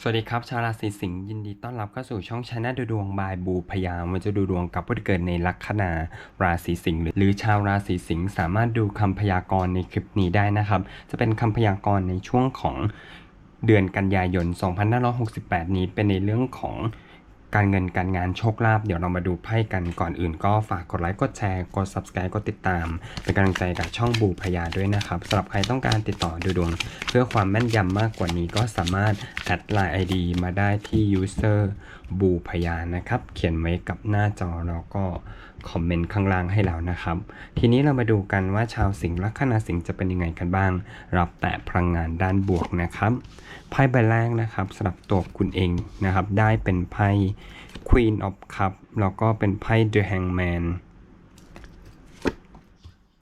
สวัสดีครับ ชาวราศีสิงห์ยินดีต้อนรับเข้าสู่ช่องชนะดูดวงบายบูพยามวันจะดูดวงกับผู้ที่เกิดในลัคนาราศีสิงห์หรือชาวราศีสิงห์สามารถดูคำพยากรณ์ในคลิปนี้ได้นะครับ จะเป็นคำพยากรณ์ในช่วงของเดือนกันยายน 2568 นี้เป็นในเรื่องของ การเงินการงานโชคลาภเดี๋ยวเรามาดูไพ่กันก่อนอื่น ก็ฝากกดไลค์กดแชร์กด subscribe กดติดตาม เป็นกำลังใจกับช่องบูพยาด้วยนะครับสำหรับใครต้องการติดต่อดูดวง เพื่อความแม่นยำมากกว่านี้ก็สามารถแอดไลน์ ID มาได้ที่ user บูพยานนะครับ เขียนไว้กับหน้าจอแล้วก็คอมเมนต์ข้างล่างให้เรานะครับ ทีนี้เรามาดูกันว่าชาวสิงห์ลัคนาสิงห์จะเป็นยังไงกันบ้าง รับแต่พลังงานด้านบวกนะครับ ไพ่ใบแรกนะครับสำหรับตัวคุณเองนะครับ ได้เป็นไพ่ Queen of Cup แล้วก็เป็นไพ่ The Hangman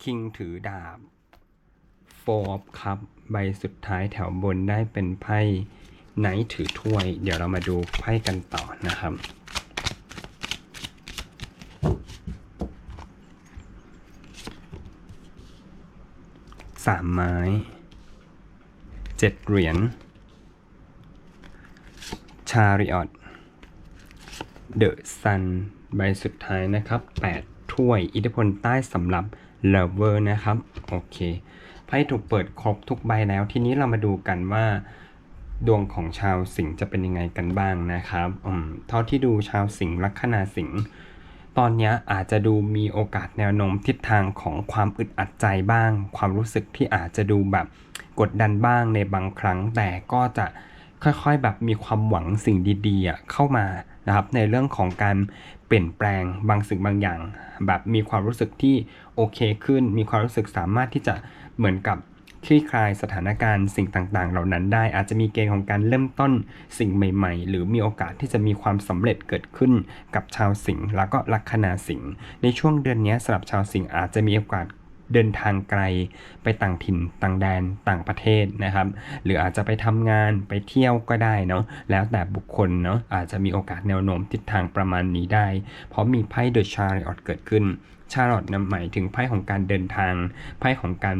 King ถือดาบ Four of Cup ใบสุดท้ายแถวบนได้เป็นไพ่ ไนท์ถือถ้วย เดี๋ยวเรามาดูไพ่กันต่อนะครับ สามไม้ เจ็ดเหรียญ ชาริออตเดอะซัน ใบสุดท้ายนะครับ 8 ถ้วย อิทธิพลใต้สำหรับเลเวอร์นะครับ โอเค ไพ่ถูกเปิดครบทุกใบแล้ว ทีนี้เรามาดูกันว่า ดวงของชาวสิงห์จะเป็นยังไงกันบ้างนะครับอืมเท่าที่ดูชาวสิงห์ลัคนาสิงห์ตอนนี้อาจจะดูมีโอกาสแนวโน้มทิศทางของความอึดอัดใจบ้าง ความรู้สึกที่อาจจะดูแบบกดดันบ้างในบางครั้ง แต่ก็จะค่อยๆแบบมีความหวังสิ่งดีๆเข้ามานะครับในเรื่องของการเปลี่ยนแปลงบางสิ่งบางอย่าง แบบมีความรู้สึกที่โอเคขึ้น มีความรู้สึกสามารถที่จะเหมือนกับ คลี่คลายสถานการณ์สิ่งต่างๆ เหล่านั้นได้ อาจจะมีเกณฑ์ของการเริ่มต้นสิ่งใหม่ๆ หรือมีโอกาสที่จะมีความสำเร็จเกิดขึ้นกับชาวสิงห์แล้วก็ลัคนาสิงห์ในช่วงเดือนนี้สำหรับชาวสิงห์อาจจะมีโอกาสเดินทางไกลไปต่างถิ่นต่างแดนต่างประเทศนะครับ หรืออาจจะไปทำงานไปเที่ยวก็ได้เนาะแล้วแต่บุคคลเนาะอาจจะมีโอกาสแนวโน้มทิศทางประมาณนี้ได้ เพราะมีไพ่เดอะชาริออตเกิดขึ้นชาร์ลอตนะหมายถึงไพ่ของการเดินทางไพ่ของการ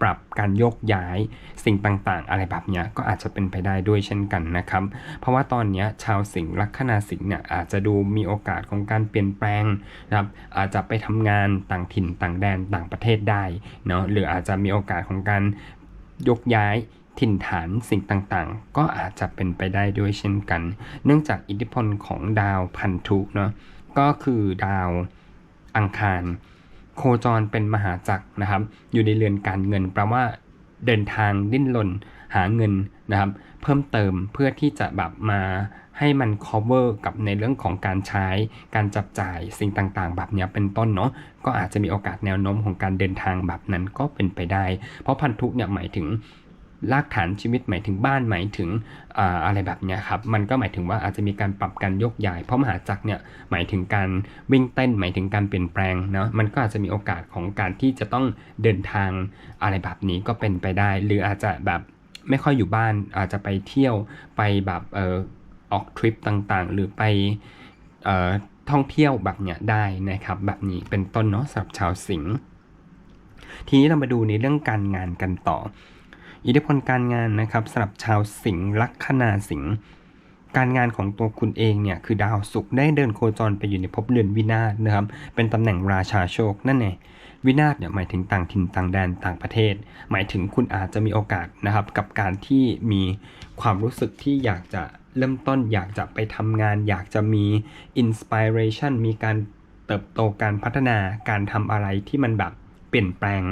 ปรับการโยกย้ายสิ่งต่างๆ อะไรแบบเนี้ยก็อาจจะเป็นไปได้ด้วยเช่นกันนะครับ เพราะว่าตอนเนี้ยชาวสิงห์ลัคนาสิงห์เนี่ยอาจจะดูมีโอกาสของการเปลี่ยนแปลงนะครับอาจจะไปทำงานต่างถิ่นต่างแดนต่างประเทศได้เนาะหรืออาจจะมีโอกาสของการยกย้ายถิ่นฐานสิ่งต่างๆ ก็อาจจะเป็นไปได้ด้วยเช่นกัน เนื่องจากอิทธิพลของดาวพันธุเนาะก็คือดาวอังคาร โคจรเป็นมหาจักรนะครับ อยู่ในเรือนการเงินแปลว่าเดินทางดิ้นรนหาเงินนะครับ เพิ่มเติมเพื่อที่จะแบบมาให้มัน cover กับในเรื่องของการใช้การจับจ่ายสิ่งต่างๆ แบบนี้เป็นต้นเนาะก็อาจจะมีโอกาสแนวโน้มของการเดินทางแบบนั้นก็เป็นไปได้ เพราะพันธุเนี่ยหมายถึง รากฐานชีวิตหมายถึงบ้านหมายถึงอะไรแบบนี้ครับ มันก็หมายถึงว่าอาจจะมีการปรับการยกย้าย เพราะมหาจักรเนี่ยหมายถึงการวิ่งเต้น หมายถึงการเปลี่ยนแปลงเนาะมันก็อาจจะมีโอกาสของการที่จะต้องเดินทางอะไรแบบนี้ก็เป็นไปได้ หรืออาจจะแบบไม่ค่อยอยู่บ้านอาจจะไปเที่ยวไปแบบเออออกทริปต่างๆ หรือไปเอ่อท่องเที่ยวแบบเนี้ยได้นะครับ แบบนี้เป็นต้นเนาะสำหรับชาวสิงห์ทีนี้เรามาดูในเรื่องการงานกันต่อ อิทธิพลการงานนะครับสำหรับชาวสิงห์ลัคนาสิงห์การงานของตัวคุณเองเนี่ยคือดาวศุกร์ได้เดินโคจรไปอยู่ในภพเรือนวินาศนะครับเป็นตำแหน่งราชาโชคนั่นเองวินาศเนี่ยหมายถึงต่างถิ่นต่างแดนต่างประเทศ หมายถึงคุณอาจจะมีโอกาสนะครับกับการที่มีความรู้สึกที่อยากจะเริ่มต้นอยากจะไปทำงาน อยากจะมีอินสปิเรชันมีการเติบโตการพัฒนาการทำอะไรที่มันแบบ เปลี่ยนแปลง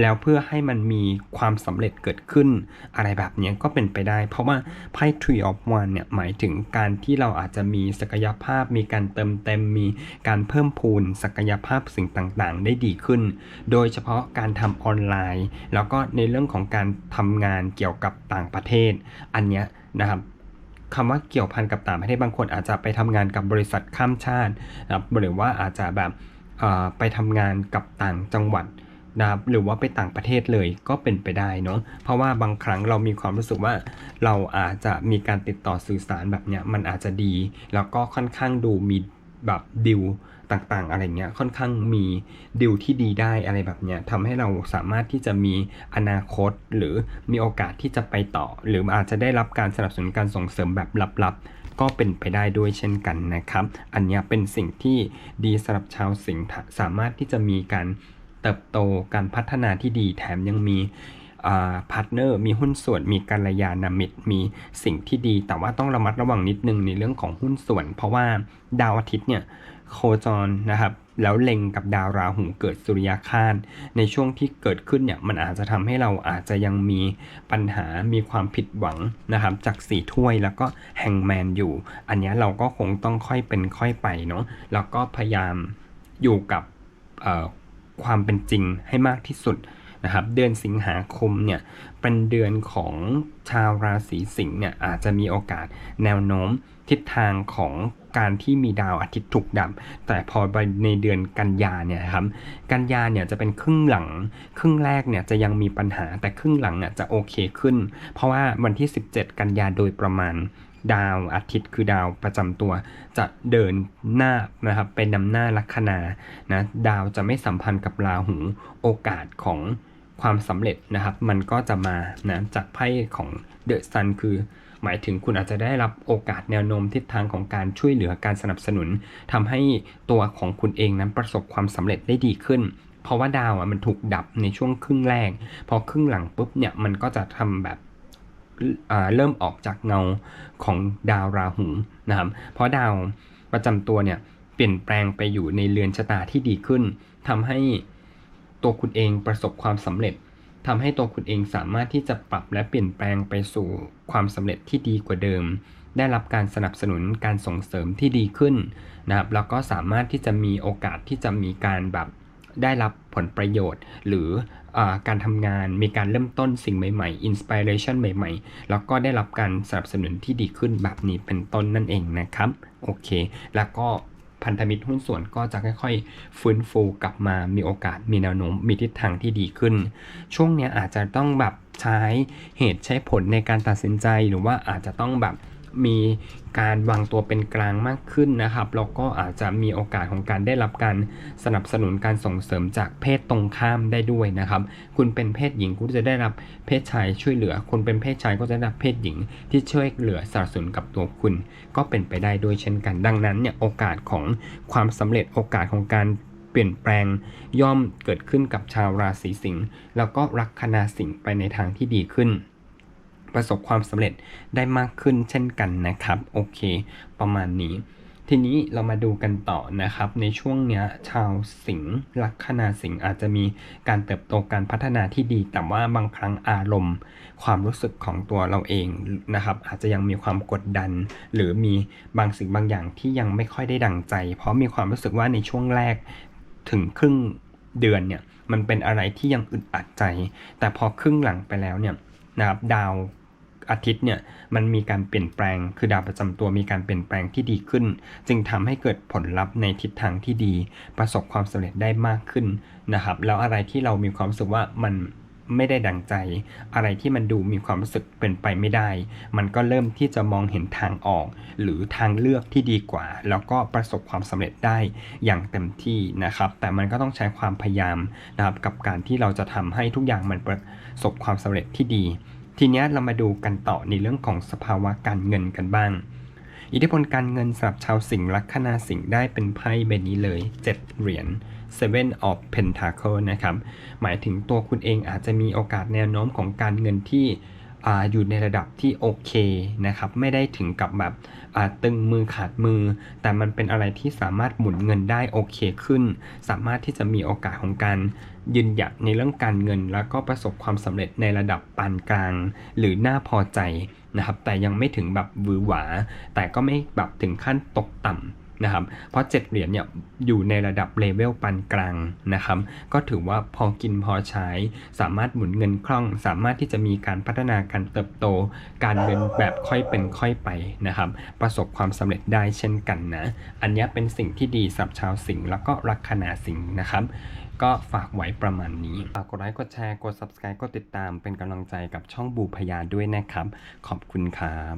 แล้วเพื่อให้มันมีความสำเร็จเกิดขึ้น อะไรแบบนี้ก็เป็นไปได้ เพราะว่าไพ่ Tree of One เนี่ยหมายถึงการที่เราอาจจะมีศักยภาพ มีการเติมเต็มมีการเพิ่มพูนศักยภาพสิ่งต่างๆ ได้ดีขึ้น โดยเฉพาะการทำออนไลน์ แล้วก็ในเรื่องของการทำงานเกี่ยวกับต่างประเทศ อันเนี้ยนะครับคำว่าเกี่ยวพันกับต่างประเทศบางคนอาจจะไปทำงานกับบริษัทข้ามชาตินะครับหรือว่าอาจจะแบบไปทำงานกับต่างจังหวัด นะครับหรือว่าไปต่างประเทศเลยก็เป็นไปได้เนาะเพราะว่าบางครั้งเรามีความรู้สึกว่า เราอาจจะมีการติดต่อสื่อสารแบบเนี้ยมันอาจจะดี แล้วก็ค่อนข้างดูมีแบบดิวต่างๆ อะไรเงี้ยค่อนข้างมีดิวที่ดีได้อะไรแบบเนี้ยทำให้เราสามารถที่จะมีอนาคตหรือมีโอกาสที่จะไปต่อ หรืออาจจะได้รับการสนับสนุนการส่งเสริมแบบลับๆ ก็เป็นไปได้ด้วยเช่นกันนะครับ อันนี้เป็นสิ่งที่ดีสำหรับชาวสิงห์สามารถที่จะมีการ เติบโตการพัฒนาที่ดีแถมยังมีพาร์ทเนอร์มีหุ้นส่วนมีกัลยาณมิตรมีสิ่งที่ดี แต่ว่าต้องระมัดระวังนิดนึงในเรื่องของหุ้นส่วน เพราะว่าดาวอาทิตย์เนี่ยโคจรนะครับแล้วเล็งกับดาวราหูเกิดสุริยคาตในช่วงที่เกิดขึ้นเนี่ยมันอาจจะทำให้เราอาจจะยังมีปัญหามีความผิดหวังนะครับจากสี่ถ้วยแล้วก็แฮงแมนอยู่ อันนี้เราก็คงต้องค่อยเป็นค่อยไปเนาะแล้วก็พยายามอยู่กับ ความเป็นจริงให้มากที่สุดนะครับเดือนสิงหาคมเนี่ยเป็นเดือนของชาวราศีสิงห์เนี่ยอาจจะมีโอกาสแนวโน้มทิศทางของการที่มีดาวอาทิตย์ถูกดับ แต่พอไปในเดือนกันยาเนี่ยครับกันยาเนี่ยจะเป็นครึ่งหลัง ครึ่งแรกเนี่ยจะยังมีปัญหาแต่ครึ่งหลังเนี่ยจะโอเคขึ้น เพราะว่าวันที่ 17 กันยาโดยประมาณ ดาวอาทิตย์คือดาวประจำตัว จะเดินหน้านะครับเป็นนำหน้าลัคนานะดาวจะไม่สัมพันธ์กับราหูโอกาสของความสำเร็จนะครับมันก็จะมานะจากไพ่ของเดอะซันคือหมายถึงคุณอาจจะได้รับโอกาสแนวโน้มทิศทางของการช่วยเหลือการสนับสนุนทำให้ตัวของคุณเองนั้นประสบความสำเร็จได้ดีขึ้น เพราะว่าดาวอะมันถูกดับในช่วงครึ่งแรกพอครึ่งหลังปุ๊บเนี่ยมันก็จะทำแบบ เริ่มออกจากเงาของดาวราหูนะครับ เพราะดาวประจำตัวเนี่ยเปลี่ยนแปลงไปอยู่ในเรือนชะตาที่ดีขึ้นทำให้ตัวคุณเองประสบความสำเร็จทำให้ตัวคุณเองสามารถที่จะปรับและเปลี่ยนแปลงไปสู่ความสำเร็จที่ดีกว่าเดิม ได้รับการสนับสนุนการส่งเสริมที่ดีขึ้นนะครับ แล้วก็สามารถที่จะมีโอกาสที่จะมีการแบบได้รับผลประโยชน์ หรือ การทำงาน มีการเริ่มต้นสิ่งใหม่ๆอินสปิเรชันใหม่ๆ แล้วก็ได้รับการสนับสนุนที่ดีขึ้นแบบนี้เป็นต้นนั่นเองนะครับ โอเค แล้วก็พันธมิตรหุ้นส่วนก็จะค่อยๆ ฟื้นฟูกลับมามีโอกาสมีแนวโน้มมีทิศทางที่ดีขึ้น ช่วงนี้อาจจะต้องแบบใช้เหตุใช้ผลในการตัดสินใจหรือว่าอาจจะต้องแบบ มีการวางตัวเป็นกลางมากขึ้นนะครับแล้วก็อาจจะมีโอกาสของการได้รับการสนับสนุนการส่งเสริมจากเพศตรงข้ามได้ด้วยนะครับ คุณเป็นเพศหญิงคุณจะได้รับเพศชายช่วยเหลือ คุณเป็นเพศชายก็จะได้รับเพศหญิง ที่ช่วยเหลือสนับสนุนกับตัวคุณ ก็เป็นไปได้ด้วยเช่นกัน ดังนั้นเนี่ยโอกาสของความสำเร็จโอกาสของการเปลี่ยนแปลงย่อมเกิดขึ้นกับชาวราศีสิงห์แล้วก็รักคณาสิงห์ไปในทางที่ดีขึ้น ประสบความสำเร็จได้มากขึ้นเช่นกันนะครับ โอเค ประมาณนี้ ทีนี้เรามาดูกันต่อนะครับ ในช่วงเนี้ยชาวสิงห์ลัคนาสิงห์อาจจะมีการเติบโตการพัฒนาที่ดี แต่ว่าบางครั้งอารมณ์ ความรู้สึกของตัวเราเองนะครับ อาจจะยังมีความกดดัน หรือมีบางสิ่งบางอย่างที่ยังไม่ค่อยได้ดังใจ เพราะมีความรู้สึกว่าในช่วงแรกถึงครึ่งเดือนเนี่ยมันเป็นอะไรที่ยังอึดอัดใจ แต่พอครึ่งหลังไปแล้วเนี่ยนะครับดาว อาทิตย์เนี่ยมันมีการเปลี่ยนแปลง คือดาวประจำตัวมีการเปลี่ยนแปลงที่ดีขึ้น จึงทำให้เกิดผลลัพธ์ในทิศทางที่ดี ประสบความสำเร็จได้มากขึ้นนะครับ แล้วอะไรที่เรามีความรู้สึกว่ามันไม่ได้ดังใจ อะไรที่มันดูมีความรู้สึกเป็นไปไม่ได้ มันก็เริ่มที่จะมองเห็นทางออก หรือทางเลือกที่ดีกว่า แล้วก็ประสบความสำเร็จได้อย่างเต็มที่นะครับ แต่มันก็ต้องใช้ความพยายามนะครับกับการที่เราจะทำให้ทุกอย่างมันประสบความสำเร็จที่ดี ทีนี้เรามาดูกันต่อในเรื่องของสภาวะการเงินกันบ้าง อิทธิพลการเงินสำหรับชาวสิงห์ลัคนาสิงห์ได้เป็นไพ่ใบนี้เลย 7 เหรียญ Seven of Pentacle นะครับ หมายถึงตัวคุณเองอาจจะมีโอกาสแนวโน้มของการเงินที่ออยู่ในระดับที่โอเคนะครับ ไม่ได้ถึงกับแบบตึงมือขาดมือ แต่มันเป็นอะไรที่สามารถหมุนเงินได้โอเคขึ้น สามารถที่จะมีโอกาสของการ ยืนหยัดในเรื่องการเงิน แล้วก็ประสบความสำเร็จในระดับปานกลาง หรือน่าพอใจนะครับ แต่ยังไม่ถึงแบบวือหวา แต่ก็ไม่แบบถึงขั้นตกต่ำนะครับ เพราะ 7 เหรียญเนี่ยอยู่ในระดับเลเวลปานกลางนะครับ ก็ถือว่าพอกินพอใช้ สามารถหมุนเงินคล่อง สามารถที่จะมีการพัฒนาการเติบโต การเงินแบบค่อยเป็นค่อยไปนะครับ ประสบความสำเร็จได้เช่นกันนะ อันนี้เป็นสิ่งที่ดีสำหรับชาวสิงห์แล้วก็ลัคนาสิงห์นะครับ ก็ฝากไว้ประมาณนี้ ฝากกดไลค์ กดแชร์ กด subscribe กดติดตามเป็นกำลังใจกับช่องบูพยาด้วยนะครับ ขอบคุณครับ